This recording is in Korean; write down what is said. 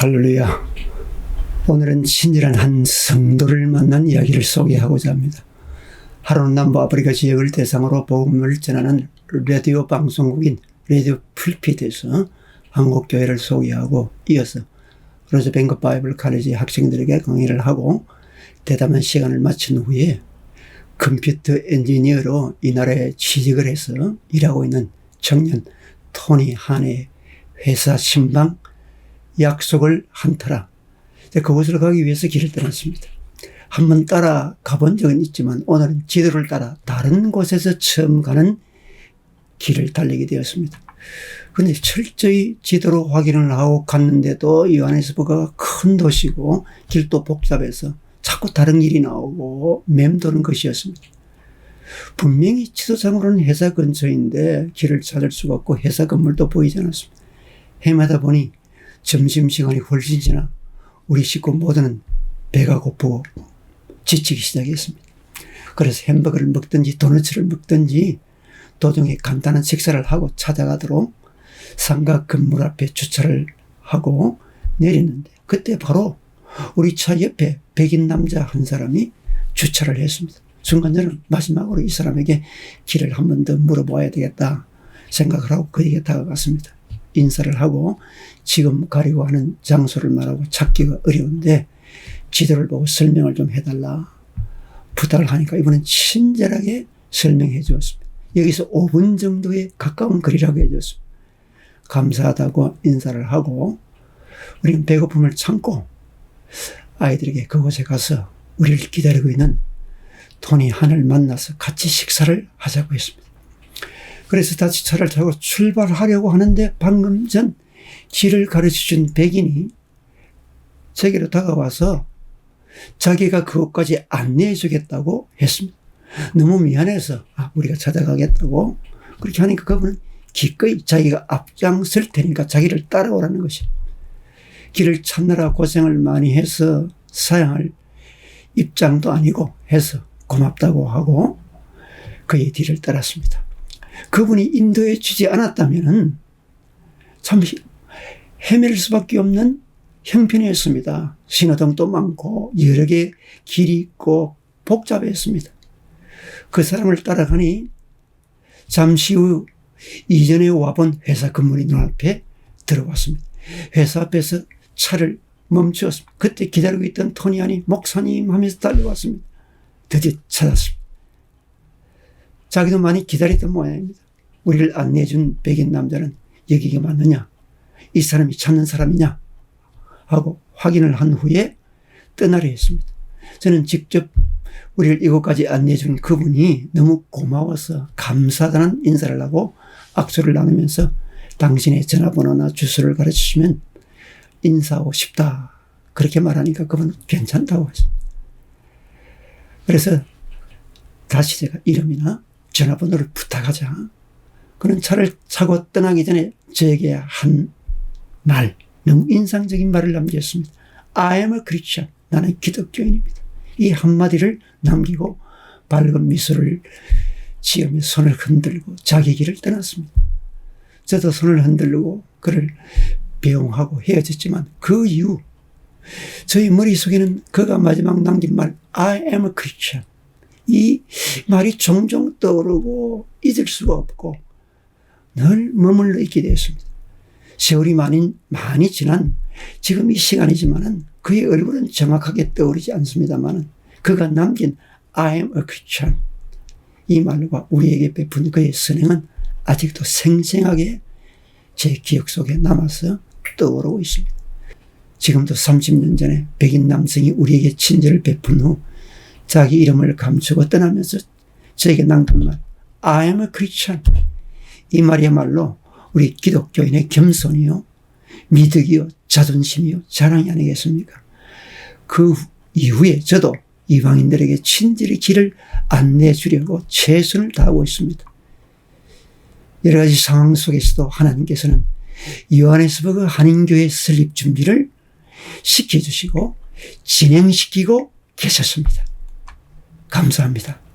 할렐루야. 오늘은 친절한 한 성도를 만난 이야기를 소개하고자 합니다. 하루는 남부 아프리카 지역을 대상으로 복음을 전하는 라디오 방송국인 라디오 풀핏에서 한국 교회를 소개하고 이어서 로즈뱅크 바이블 카레지 학생들에게 강의를 하고 대담한 시간을 마친 후에 컴퓨터 엔지니어로 이 나라에 취직을 해서 일하고 있는 청년 토니 한의 회사 신방 약속을 한 터라 그곳으로 가기 위해서 길을 떠났습니다. 한 번 따라 가본 적은 있지만 오늘은 지도를 따라 다른 곳에서 처음 가는 길을 달리게 되었습니다. 그런데 철저히 지도로 확인을 하고 갔는데도 요하네스버가 큰 도시고 길도 복잡해서 자꾸 다른 길이 나오고 맴도는 것이었습니다. 분명히 지도상으로는 회사 근처인데 길을 찾을 수가 없고 회사 건물도 보이지 않았습니다. 헤매다 보니 점심시간이 훨씬 지나 우리 식구 모두는 배가 고프고 지치기 시작했습니다. 그래서 햄버거를 먹든지 도너츠를 먹든지 도중에 간단한 식사를 하고 찾아가도록 상가 건물 앞에 주차를 하고 내렸는데 그때 바로 우리 차 옆에 백인 남자 한 사람이 주차를 했습니다. 순간 저는 마지막으로 이 사람에게 길을 한 번 더 물어봐야 되겠다 생각을 하고 그에게 다가갔습니다. 인사를 하고 지금 가려고 하는 장소를 말하고 찾기가 어려운데 지도를 보고 설명을 좀 해달라 부탁을 하니까 이분은 친절하게 설명해 주었습니다. 여기서 5분 정도에 가까운 거리라고 해줬습니다. 감사하다고 인사를 하고 우리는 배고픔을 참고 아이들에게 그곳에 가서 우리를 기다리고 있는 토니 한을 만나서 같이 식사를 하자고 했습니다. 그래서 다시 차를 타고 출발하려고 하는데 방금 전 길을 가르쳐 준 백인이 제게로 다가와서 자기가 그것까지 안내해 주겠다고 했습니다. 너무 미안해서 아, 우리가 찾아가겠다고 그렇게 하니까 그분은 기꺼이 자기가 앞장설 테니까 자기를 따라오라는 것이 길을 찾느라 고생을 많이 해서 사양할 입장도 아니고 해서 고맙다고 하고 그의 뒤를 따랐습니다. 그분이 인도해 주지 않았다면 참 헤맬 수밖에 없는 형편이었습니다. 신호등도 많고 여러 개 길이 있고 복잡했습니다. 그 사람을 따라가니 잠시 후 이전에 와본 회사 건물이 눈앞에 들어왔습니다. 회사 앞에서 차를 멈추었습니다. 그때 기다리고 있던 토니안이 목사님 하면서 달려왔습니다. 드디어 찾았습니다. 자기도 많이 기다렸던 모양입니다. 우리를 안내해준 백인 남자는 여기가 맞느냐? 이 사람이 찾는 사람이냐? 하고 확인을 한 후에 떠나려 했습니다. 저는 직접 우리를 이곳까지 안내해준 그분이 너무 고마워서 감사하다는 인사를 하고 악수를 나누면서 당신의 전화번호나 주소를 가르쳐 주시면 인사하고 싶다. 그렇게 말하니까 그분 괜찮다고 하십니다. 그래서 다시 제가 이름이나 전화번호를 부탁하자. 그는 차를 차고 떠나기 전에 저에게 한 말, 너무 인상적인 말을 남겼습니다. I am a Christian. 나는 기독교인입니다. 이 한마디를 남기고 밝은 미소를 지으며 손을 흔들고 자기 길을 떠났습니다. 저도 손을 흔들고 그를 배웅하고 헤어졌지만 그 이후 저희 머릿속에는 그가 마지막 남긴 말 I am a Christian 이 말이 종종 떠오르고 잊을 수가 없고 늘 머물러 있게 되었습니다. 세월이 많이, 많이 지난 지금 이 시간이지만은 그의 얼굴은 정확하게 떠오르지 않습니다만은 그가 남긴 I am a Christian 이 말과 우리에게 베푼 그의 선행은 아직도 생생하게 제 기억 속에 남아서 떠오르고 있습니다. 지금도 30년 전에 백인 남성이 우리에게 친절을 베푼 후 자기 이름을 감추고 떠나면서 저에게 남긴 말 I am a Christian 이 말이야말로 우리 기독교인의 겸손이요 미덕이요 자존심이요 자랑이 아니겠습니까? 그 이후에 저도 이방인들에게 친절히 길을 안내해 주려고 최선을 다하고 있습니다. 여러 가지 상황 속에서도 하나님께서는 요하네스버그 한인교회 설립 준비를 시켜주시고 진행시키고 계셨습니다. 감사합니다.